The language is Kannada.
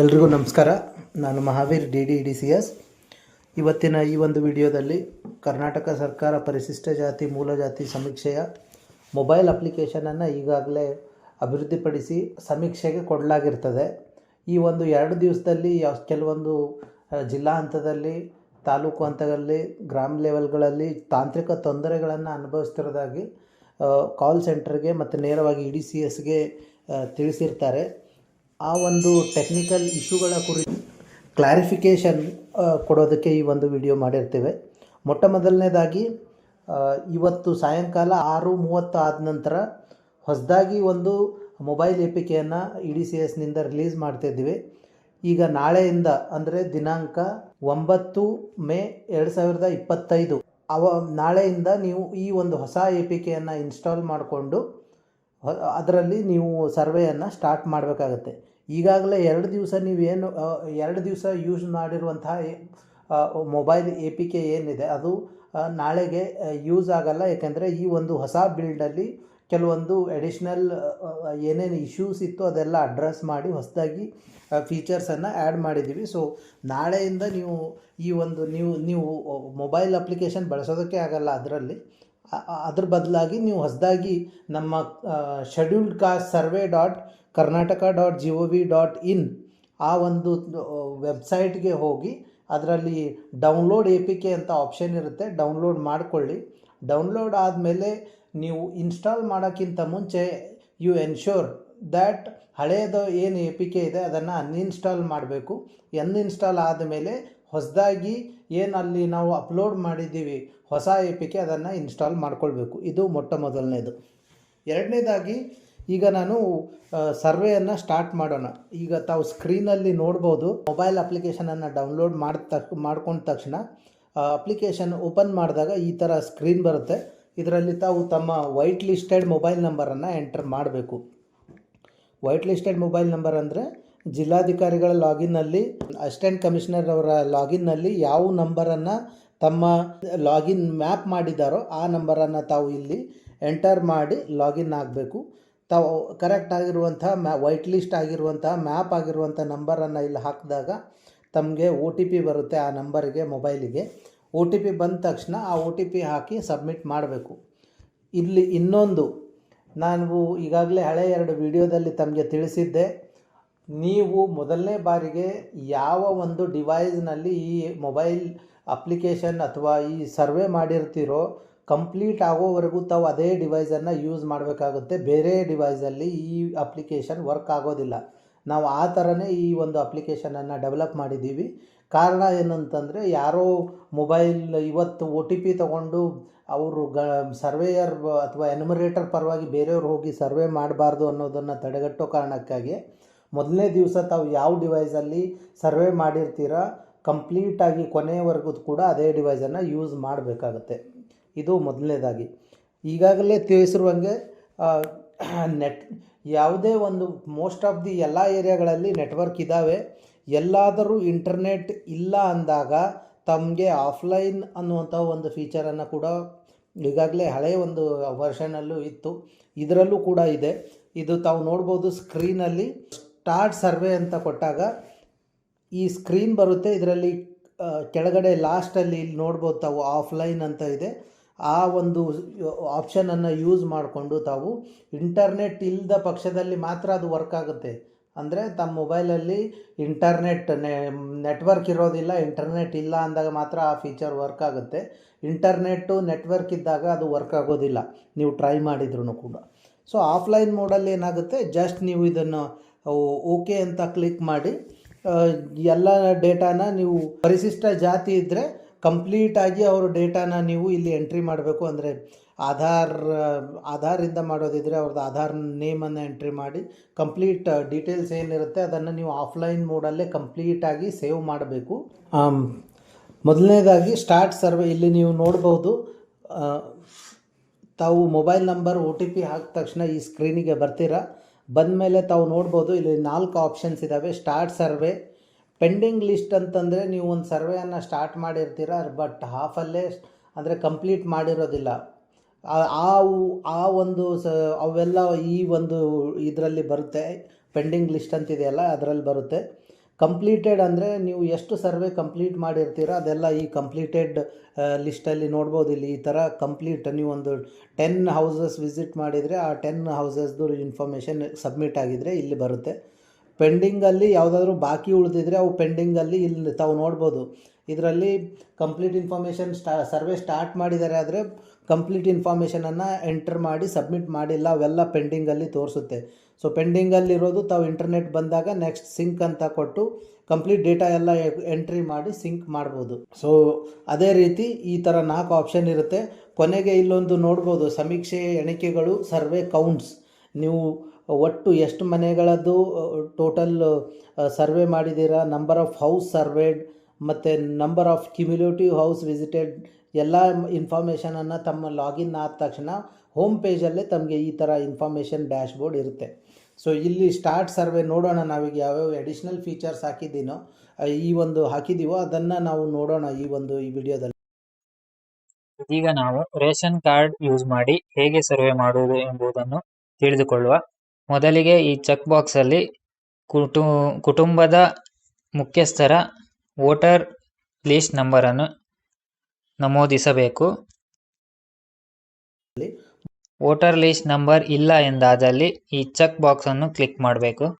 ಎಲ್ರಿಗೂ ನಮಸ್ಕಾರ. ನಾನು Mahaveer D D D C S ಇವತ್ತಿನ ಈ ಒಂದು ವಿಡಿಯೋದಲ್ಲಿ ಕರ್ನಾಟಕ ಸರ್ಕಾರ ಪರಿಶಿಷ್ಟ ಜಾತಿ, ಮೂಲ ಜಾತಿ ಸಮೀಕ್ಷೆಯ ಮೊಬೈಲ್ ಅಪ್ಲಿಕೇಶನನ್ನು ಈಗಾಗಲೇ ಅಭಿವೃದ್ಧಿಪಡಿಸಿ ಸಮೀಕ್ಷೆಗೆ ಕೊಡಲಾಗಿರ್ತದೆ. ಈ ಒಂದು ಎರಡು ದಿವಸದಲ್ಲಿ ಕೆಲವೊಂದು ಜಿಲ್ಲಾ ಹಂತದಲ್ಲಿ, ತಾಲೂಕು ಹಂತದಲ್ಲಿ, ಗ್ರಾಮ ಲೆವೆಲ್ಗಳಲ್ಲಿ ತಾಂತ್ರಿಕ ತೊಂದರೆಗಳನ್ನು ಅನುಭವಿಸ್ತಿರೋದಾಗಿ ಕಾಲ್ ಸೆಂಟರ್ಗೆ ಮತ್ತು ನೇರವಾಗಿ ಇ ಡಿ ಸಿ ಎಸ್ಗೆ ತಿಳಿಸಿರ್ತಾರೆ. ಆ ಒಂದು ಟೆಕ್ನಿಕಲ್ ಇಶ್ಯೂಗಳ ಕುರಿತು ಕ್ಲಾರಿಫಿಕೇಷನ್ ಕೊಡೋದಕ್ಕೆ ಈ ಒಂದು ವಿಡಿಯೋ ಮಾಡಿರ್ತೇವೆ. ಮೊಟ್ಟ ಮೊದಲನೇದಾಗಿ ಇವತ್ತು ಸಾಯಂಕಾಲ ಆರು ಮೂವತ್ತು ಆದ ನಂತರ ಹೊಸದಾಗಿ ಒಂದು ಮೊಬೈಲ್ ಎಪಿಕೆಯನ್ನು ಇ ಡಿ ಸಿ ಎಸ್ನಿಂದ ರಿಲೀಸ್ ಮಾಡ್ತಿದ್ದೀವಿ. ಈಗ ನಾಳೆಯಿಂದ, ಅಂದರೆ ದಿನಾಂಕ ಒಂಬತ್ತು ಮೇ ಎರಡು ಸಾವಿರದ ಇಪ್ಪತ್ತೈದು, ಅವ, ನಾಳೆಯಿಂದ ನೀವು ಈ ಒಂದು ಹೊಸ ಎ ಪಿ ಕೆಯನ್ನು ಇನ್ಸ್ಟಾಲ್ ಮಾಡಿಕೊಂಡು ಅದರಲ್ಲಿ ನೀವು ಸರ್ವೆಯನ್ನು ಸ್ಟಾರ್ಟ್ ಮಾಡಬೇಕಾಗತ್ತೆ. ಈಗಾಗಲೇ ಎರಡು ದಿವಸ ನೀವೇನು ಎರಡು ದಿವಸ ಯೂಸ್ ಮಾಡಿರುವಂತಹ ಮೊಬೈಲ್ ಎ ಪಿ ಕೆ ಏನಿದೆ, ಅದು ನಾಳೆಗೆ ಯೂಸ್ ಆಗಲ್ಲ. ಯಾಕೆಂದರೆ ಈ ಒಂದು ಹೊಸ ಬಿಲ್ಡಲ್ಲಿ ಕೆಲವೊಂದು ಎಡಿಷ್ನಲ್ ಏನೇನು ಇಶ್ಯೂಸ್ ಇತ್ತು ಅದೆಲ್ಲ ಅಡ್ರೆಸ್ ಮಾಡಿ ಹೊಸದಾಗಿ ಫೀಚರ್ಸನ್ನು ಆ್ಯಡ್ ಮಾಡಿದ್ದೀವಿ. ಸೊ ನಾಳೆಯಿಂದ ನೀವು ಈ ಒಂದು, ನೀವು ನೀವು ಮೊಬೈಲ್ ಅಪ್ಲಿಕೇಶನ್ ಬಳಸೋದಕ್ಕೆ ಆಗಲ್ಲ ಅದರಲ್ಲಿ. ಅದ್ರ ಬದಲಾಗಿ ನೀವು ಹೊಸದಾಗಿ ನಮ್ಮ scheduled caste survey dot Karnataka dot G O V dot in ಆ ಒಂದು ವೆಬ್ಸೈಟ್ಗೆ ಹೋಗಿ ಅದರಲ್ಲಿ ಡೌನ್ಲೋಡ್ ಎ ಪಿ ಕೆ ಅಂತ ಆಪ್ಷನ್ ಇರುತ್ತೆ, ಡೌನ್ಲೋಡ್ ಮಾಡಿಕೊಳ್ಳಿ. ಡೌನ್ಲೋಡ್ ಆದಮೇಲೆ ನೀವು ಇನ್ಸ್ಟಾಲ್ ಮಾಡೋಕ್ಕಿಂತ ಮುಂಚೆ ಯು ಎನ್ಶೋರ್ ದ್ಯಾಟ್ ಹಳೆಯದು ಏನು ಎ ಪಿ ಕೆ ಇದೆ ಅದನ್ನು ಅನ್ಇನ್ಸ್ಟಾಲ್ ಮಾಡಬೇಕು. ಅನ್ಇನ್ಸ್ಟಾಲ್ ಆದಮೇಲೆ ಹೊಸದಾಗಿ ಏನಲ್ಲಿ ನಾವು ಅಪ್ಲೋಡ್ ಮಾಡಿದ್ದೀವಿ ಹೊಸ ಎ ಪಿ ಕೆ ಅದನ್ನು ಇನ್ಸ್ಟಾಲ್ ಮಾಡ್ಕೊಳ್ಬೇಕು. ಇದು ಮೊಟ್ಟ ಮೊದಲನೇದು. ಎರಡನೇದಾಗಿ ಈಗ ನಾನು ಸರ್ವೆಯನ್ನು ಸ್ಟಾರ್ಟ್ ಮಾಡೋಣ. ಈಗ ತಾವು ಸ್ಕ್ರೀನಲ್ಲಿ ನೋಡ್ಬೋದು, ಮೊಬೈಲ್ ಅಪ್ಲಿಕೇಶನನ್ನು ಡೌನ್ಲೋಡ್ ಮಾಡಿದ ತಕ್ ಮಾಡ್ಕೊಂಡ ತಕ್ಷಣ ಅಪ್ಲಿಕೇಶನ್ ಓಪನ್ ಮಾಡಿದಾಗ ಈ ಥರ ಸ್ಕ್ರೀನ್ ಬರುತ್ತೆ. ಇದರಲ್ಲಿ ತಾವು ತಮ್ಮ ವೈಟ್ ಲಿಸ್ಟೆಡ್ ಮೊಬೈಲ್ ನಂಬರನ್ನು ಎಂಟರ್ ಮಾಡಬೇಕು. ವೈಟ್ ಲಿಸ್ಟೆಡ್ ಮೊಬೈಲ್ ನಂಬರ್ ಅಂದರೆ ಜಿಲ್ಲಾಧಿಕಾರಿಗಳ ಲಾಗಿನ್ನಲ್ಲಿ ಅಸಿಸ್ಟೆಂಟ್ ಕಮಿಷನರ್ ಅವರ ಲಾಗಿನ್ನಲ್ಲಿ ಯಾವ ನಂಬರನ್ನು ತಮ್ಮ ಲಾಗಿನ್ ಮ್ಯಾಪ್ ಮಾಡಿದ್ದಾರೋ ಆ ನಂಬರನ್ನು ತಾವು ಇಲ್ಲಿ ಎಂಟರ್ ಮಾಡಿ ಲಾಗಿನ್ ಆಗಬೇಕು. ತಾವು ಕರೆಕ್ಟ್ ಆಗಿರುವಂಥ ಮ್ಯಾ ವೈಟ್ ಲಿಸ್ಟ್ ಆಗಿರುವಂಥ ಮ್ಯಾಪ್ ಆಗಿರುವಂಥ ನಂಬರನ್ನು ಇಲ್ಲಿ ಹಾಕಿದಾಗ ತಮಗೆ ಒ ಟಿ ಪಿ ಬರುತ್ತೆ ಆ ನಂಬರಿಗೆ ಮೊಬೈಲಿಗೆ ಒ ಟಿ ಪಿ ಬಂದ ತಕ್ಷಣ ಆ ಒ ಟಿ ಪಿ ಹಾಕಿ ಸಬ್ಮಿಟ್ ಮಾಡಬೇಕು. ಇಲ್ಲಿ ಇನ್ನೊಂದು, ನಾನು ಈಗಾಗಲೇ ಹಳೆ ಎರಡು ವಿಡಿಯೋದಲ್ಲಿ ತಮಗೆ ತಿಳಿಸಿದ್ದೆ. ನೀವು ಮೊದಲನೇ ಬಾರಿಗೆ ಯಾವ ಒಂದು ಡಿವೈಸ್ನಲ್ಲಿ ಈ ಮೊಬೈಲ್ ಅಪ್ಲಿಕೇಶನ್ ಅಥವಾ ಈ ಸರ್ವೆ ಮಾಡಿರ್ತೀರೋ ಕಂಪ್ಲೀಟ್ ಆಗೋವರೆಗೂ ತಾವು ಅದೇ ಡಿವೈಸನ್ನು ಯೂಸ್ ಮಾಡಬೇಕಾಗುತ್ತೆ. ಬೇರೆ ಡಿವೈಸಲ್ಲಿ ಈ ಅಪ್ಲಿಕೇಶನ್ ವರ್ಕ್ ಆಗೋದಿಲ್ಲ. ನಾವು ಆ ಥರನೇ ಈ ಒಂದು ಅಪ್ಲಿಕೇಶನನ್ನು ಡೆವಲಪ್ ಮಾಡಿದ್ದೀವಿ. ಕಾರಣ ಏನಂತಂದರೆ ಯಾರೋ ಮೊಬೈಲ್ ಇವತ್ತು ಒ ಟಿ ಪಿ ತೊಗೊಂಡು ಅವರು ಗ ಸರ್ವೇಯರ್ ಅಥವಾ ಎನ್ಯುಮರೇಟರ್ ಪರವಾಗಿ ಬೇರೆಯವ್ರು ಹೋಗಿ ಸರ್ವೆ ಮಾಡಬಾರ್ದು ಅನ್ನೋದನ್ನು ತಡೆಗಟ್ಟೋ ಕಾರಣಕ್ಕಾಗಿ ಮೊದಲನೇ ದಿವಸ ತಾವು ಯಾವ ಡಿವೈಸಲ್ಲಿ ಸರ್ವೆ ಮಾಡಿರ್ತೀರ ಕಂಪ್ಲೀಟಾಗಿ ಕೊನೆಯವರೆಗೂ ಕೂಡ ಅದೇ ಡಿವೈಸನ್ನು ಯೂಸ್ ಮಾಡಬೇಕಾಗತ್ತೆ. ಇದು ಮೊದಲನೇದಾಗಿ. ಈಗಾಗಲೇ ತಿಳಿಸಿರುವಂಗೆ ನೆಟ್, ಯಾವುದೇ ಒಂದು ಮೋಸ್ಟ್ ಆಫ್ ದಿ ಎಲ್ಲ ಏರಿಯಾಗಳಲ್ಲಿ ನೆಟ್ವರ್ಕ್ ಇದ್ದಾವೆ ಎಲ್ಲಾದರೂ ಇಂಟರ್ನೆಟ್ ಇಲ್ಲ ಅಂದಾಗ ತಮಗೆ ಆಫ್ಲೈನ್ ಅನ್ನುವಂಥ ಒಂದು ಫೀಚರನ್ನು ಕೂಡ ಈಗಾಗಲೇ ಹಳೆಯ ಒಂದು ವರ್ಷನಲ್ಲೂ ಇತ್ತು. ಇದರಲ್ಲೂ ಕೂಡ ಇದೆ. ಇದು ತಾವು ನೋಡ್ಬೋದು ಸ್ಕ್ರೀನಲ್ಲಿ ಸ್ಟಾರ್ಟ್ ಸರ್ವೆ ಅಂತ ಕೊಟ್ಟಾಗ ಈ ಸ್ಕ್ರೀನ್ ಬರುತ್ತೆ. ಇದರಲ್ಲಿ ಕೆಳಗಡೆ ಲಾಸ್ಟಲ್ಲಿ ಇಲ್ಲಿ ನೋಡ್ಬೋದು ತಾವು ಆಫ್ಲೈನ್ ಅಂತ ಇದೆ. ಆ ಒಂದು ಆಪ್ಷನನ್ನು ಯೂಸ್ ಮಾಡಿಕೊಂಡು ತಾವು ಇಂಟರ್ನೆಟ್ ಇಲ್ಲದ ಪಕ್ಷದಲ್ಲಿ ಮಾತ್ರ ಅದು ವರ್ಕ್ ಆಗುತ್ತೆ. ಅಂದರೆ ತಮ್ಮ ಮೊಬೈಲಲ್ಲಿ ಇಂಟರ್ನೆಟ್ ನೆಟ್ವರ್ಕ್ ಇರೋದಿಲ್ಲ ಇಂಟರ್ನೆಟ್ ಇಲ್ಲ ಅಂದಾಗ ಮಾತ್ರ ಆ ಫೀಚರ್ ವರ್ಕ್ ಆಗುತ್ತೆ. ಇಂಟರ್ನೆಟ್ಟು ನೆಟ್ವರ್ಕ್ ಇದ್ದಾಗ ಅದು ವರ್ಕ್ ಆಗೋದಿಲ್ಲ. ನೀವು ಟ್ರೈ ಮಾಡಿದ್ರೂ ಕೂಡ. ಸೊ ಆಫ್ಲೈನ್ ಮೋಡಲ್ಲಿ ಏನಾಗುತ್ತೆ? ಜಸ್ಟ್ ನೀವು ಇದನ್ನು ಓಕೆ ಅಂತ ಕ್ಲಿಕ್ ಮಾಡಿ ಎಲ್ಲ ಡೇಟಾನ ನೀವು ಪರಿಶಿಷ್ಟ ಜಾತಿ ಇದ್ದರೆ ಕಂಪ್ಲೀಟಾಗಿ ಅವ್ರ ಡೇಟಾನ ನೀವು ಇಲ್ಲಿ ಎಂಟ್ರಿ ಮಾಡಬೇಕು ಅಂದರೆ ಆಧಾರ್, ಆಧಾರಿಂದ ಮಾಡೋದಿದ್ರೆ ಅವ್ರದ್ದು ಆಧಾರ್ ನೇಮನ್ನು ಎಂಟ್ರಿ ಮಾಡಿ ಕಂಪ್ಲೀಟ್ ಡೀಟೇಲ್ಸ್ ಏನಿರುತ್ತೆ ಅದನ್ನು ನೀವು ಆಫ್ಲೈನ್ ಮೋಡಲ್ಲೇ ಕಂಪ್ಲೀಟಾಗಿ ಸೇವ್ ಮಾಡಬೇಕು. ಮೊದಲನೇದಾಗಿ ಸ್ಟಾರ್ಟ್ ಸರ್ವೆ ಇಲ್ಲಿ ನೀವು ನೋಡ್ಬೋದು. ತಾವು mobile number, O T P ಹಾಕಿದ ತಕ್ಷಣ ಈ ಸ್ಕ್ರೀನಿಗೆ ಬರ್ತೀರಾ. ಬಂದ ಮೇಲೆ ತಾವು ನೋಡ್ಬೋದು ಇಲ್ಲಿ ನಾಲ್ಕು ಆಪ್ಷನ್ಸ್ ಇದ್ದಾವೆ. ಸ್ಟಾರ್ಟ್ ಸರ್ವೆ ಪೆಂಡಿಂಗ್ ಲಿಸ್ಟ್ ಅಂತಂದರೆ ನೀವು ಒಂದು ಸರ್ವೆಯನ್ನು ಸ್ಟಾರ್ಟ್ ಮಾಡಿರ್ತೀರ, ಬಟ್ ಹಾಫಲ್ಲೇ ಅಂದರೆ ಕಂಪ್ಲೀಟ್ ಮಾಡಿರೋದಿಲ್ಲ. ಆ- ಆ ಒಂದು ಸ, ಅವೆಲ್ಲ ಈ ಒಂದು ಇದರಲ್ಲಿ ಬರುತ್ತೆ. ಪೆಂಡಿಂಗ್ ಲಿಸ್ಟ್ ಅಂತಿದೆಯಲ್ಲ, ಅದರಲ್ಲಿ ಬರುತ್ತೆ. ಕಂಪ್ಲೀಟೆಡ್ ಅಂದರೆ ನೀವು ಎಷ್ಟು ಸರ್ವೆ ಕಂಪ್ಲೀಟ್ ಮಾಡಿರ್ತೀರ, ಅದೆಲ್ಲ ಈ ಕಂಪ್ಲೀಟೆಡ್ ಲಿಸ್ಟಲ್ಲಿ ನೋಡ್ಬೋದು. ಇಲ್ಲಿ ಈ ಥರ ಕಂಪ್ಲೀಟ್, ನೀವು ಒಂದು ಟೆನ್ ಹೌಸಸ್ ವಿಸಿಟ್ ಮಾಡಿದರೆ ಆ ಟೆನ್ ಹೌಸಸ್ದು ಇನ್ಫಾರ್ಮೇಷನ್ ಸಬ್ಮಿಟ್ ಆಗಿದರೆ ಇಲ್ಲಿ ಬರುತ್ತೆ. ಪೆಂಡಿಂಗಲ್ಲಿ ಯಾವುದಾದ್ರೂ ಬಾಕಿ ಉಳಿದಿದ್ರೆ ಅವು ಪೆಂಡಿಂಗಲ್ಲಿ ಇಲ್ಲಿ ತಾವು ನೋಡ್ಬೋದು. ಇದರಲ್ಲಿ ಕಂಪ್ಲೀಟ್ ಇನ್ಫಾರ್ಮೇಷನ್ ಸ್ಟಾ, ಸರ್ವೆ ಸ್ಟಾರ್ಟ್ ಮಾಡಿದ್ದಾರೆ ಆದರೆ ಕಂಪ್ಲೀಟ್ ಇನ್ಫಾರ್ಮೇಷನನ್ನು ಎಂಟರ್ ಮಾಡಿ ಸಬ್ಮಿಟ್ ಮಾಡಿಲ್ಲ, ಅವೆಲ್ಲ ಪೆಂಡಿಂಗಲ್ಲಿ ತೋರಿಸುತ್ತೆ. ಸೊ ಪೆಂಡಿಂಗಲ್ಲಿರೋದು ತಾವು ಇಂಟರ್ನೆಟ್ ಬಂದಾಗ ನೆಕ್ಸ್ಟ್ ಸಿಂಕ್ ಅಂತ ಕೊಟ್ಟು ಕಂಪ್ಲೀಟ್ ಡೇಟಾ ಎಲ್ಲ ಎಂಟ್ರಿ ಮಾಡಿ ಸಿಂಕ್ ಮಾಡ್ಬೋದು. ಸೊ, ಅದೇ ರೀತಿ ಈ ಥರ ನಾಲ್ಕು ಆಪ್ಷನ್ ಇರುತ್ತೆ. ಕೊನೆಗೆ ಇಲ್ಲೊಂದು ನೋಡ್ಬೋದು, ಸಮೀಕ್ಷೆ ಎಣಿಕೆಗಳು, ಸರ್ವೆ ಕೌಂಟ್ಸ್. ನೀವು ಒಟ್ಟು ಎಷ್ಟು ಮನೆಗಳದ್ದು ಟೋಟಲ್ ಸರ್ವೆ ಮಾಡಿದ್ದೀರಾ? ನಂಬರ್ ಆಫ್ ಹೌಸ್ ಸರ್ವೇಡ್ ಮತ್ತು number of cumulative house visited ಎಲ್ಲ ಇನ್ಫಾರ್ಮೇಷನನ್ನು ತಮ್ಮ ಲಾಗಿನ್ ಆದ ತಕ್ಷಣ ಹೋಮ್ ಪೇಜಲ್ಲೇ ತಮಗೆ ಈ ಥರ ಇನ್ಫಾರ್ಮೇಷನ್ ಡ್ಯಾಶ್ ಬೋರ್ಡ್ ಇರುತ್ತೆ. ಸೊ ಇಲ್ಲಿ ಸ್ಟಾರ್ಟ್ ಸರ್ವೆ ನೋಡೋಣ ನಾವೀಗ ಯಾವ್ಯಾವ ಅಡಿಷ್ನಲ್ ಫೀಚರ್ಸ್ ಹಾಕಿದ್ದೀನೋ ಈ ಒಂದು ಹಾಕಿದ್ದೀವೋ, ಅದನ್ನು ನಾವು ನೋಡೋಣ ಈ ಒಂದು, ಈ ವಿಡಿಯೋದಲ್ಲಿ. ಈಗ ನಾವು ರೇಷನ್ ಕಾರ್ಡ್ ಯೂಸ್ ಮಾಡಿ ಹೇಗೆ ಸರ್ವೆ ಮಾಡುವುದು ಎಂಬುದನ್ನು ತಿಳಿದುಕೊಳ್ಳುವ ಮೊದಲಿಗೆ ಈ ಚೆಕ್ ಬಾಕ್ಸ್ ಅಲ್ಲಿ ಕುಟು, ಕುಟುಂಬದ ಮುಖ್ಯಸ್ಥರ ವೋಟರ್ ಲಿಸ್ಟ್ ನಂಬರ್ ಅನ್ನು ನಮೂದಿಸಬೇಕು. ವೋಟರ್ ಲಿಸ್ಟ್ ನಂಬರ್ ಇಲ್ಲ ಎಂದಾದಲ್ಲಿ ಈ ಚೆಕ್ ಬಾಕ್ಸ್ ಅನ್ನು ಕ್ಲಿಕ್ ಮಾಡಬೇಕು.